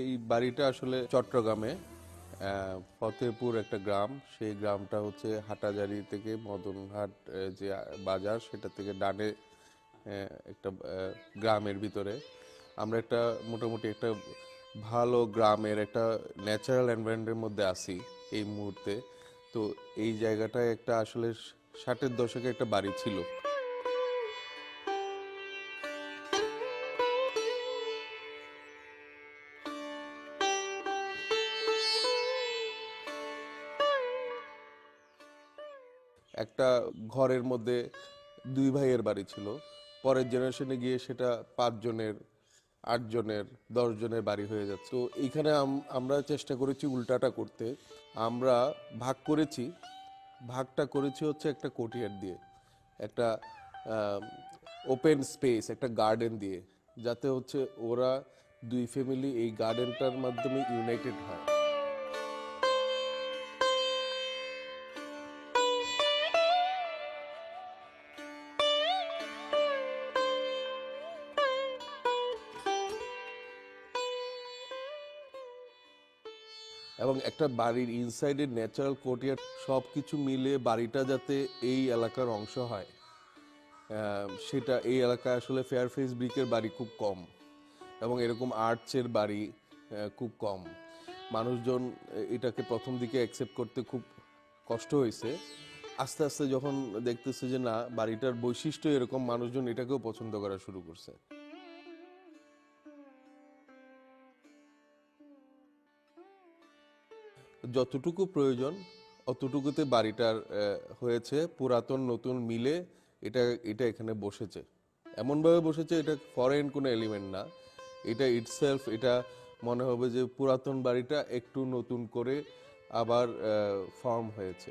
এই বাড়িটা আসলে চট্টগ্রামে ফতেপুর একটা গ্রাম। সেই গ্রামটা হচ্ছে হাটাজারি থেকে মদনঘাট যে বাজার, সেটা থেকে ডানে একটা গ্রামের ভিতরে। আমরা একটা মোটামুটি একটা ভালো গ্রামের একটা ন্যাচারাল এনভায়রনমেন্টের মধ্যে আছি এই মুহূর্তে। তো এই জায়গাটায় একটা আসলে ষাটের দশকে একটা বাড়ি ছিল। একটা ঘরের মধ্যে দুই ভাইয়ের বাড়ি ছিল। পরের জেনারেশনে গিয়ে সেটা পাঁচজনের, আটজনের, দশজনের বাড়ি হয়ে যাচ্ছে। তো এইখানে আম- আমরা চেষ্টা করেছি উল্টাটা করতে। আমরা ভাগ করেছি। ভাগটা করেছি হচ্ছে একটা কোটিয়ার দিয়ে। একটা ওপেন স্পেস একটা গার্ডেন দিয়ে। যাতে হচ্ছে ওরা দুই ফ্যামিলি এই গার্ডেনটার মাধ্যমে ইউনাইটেড হয়। এবং একটা বাড়ির ইনসাইডের ন্যাচারাল কোর্টিয়ার সব কিছু মিলে বাড়িটা যাতে এই এলাকার অংশ হয়। সেটা এই এলাকায় আসলে ফেয়ারফেস ব্রিকের বাড়ি খুব কম এবং এরকম আর্টসের বাড়ি খুব কম। মানুষজন এটাকে প্রথম দিকে অ্যাকসেপ্ট করতে খুব কষ্ট হয়েছে। আস্তে আস্তে যখন দেখতেছে যে না, বাড়িটার বৈশিষ্ট্য এরকম, মানুষজন এটাকেও পছন্দ করা শুরু করছে। যতটুকু প্রয়োজন, অতটুকুতে বাড়িটার হয়েছে পুরাতন নতুন মিলে এটা এটা এখানে বসেছে। এমনভাবে বসেছে এটা ফরেন কোনো এলিমেন্ট না। এটা ইটসেলফ এটা মনে হবে যে পুরাতন বাড়িটা একটু নতুন করে আবার ফর্ম হয়েছে।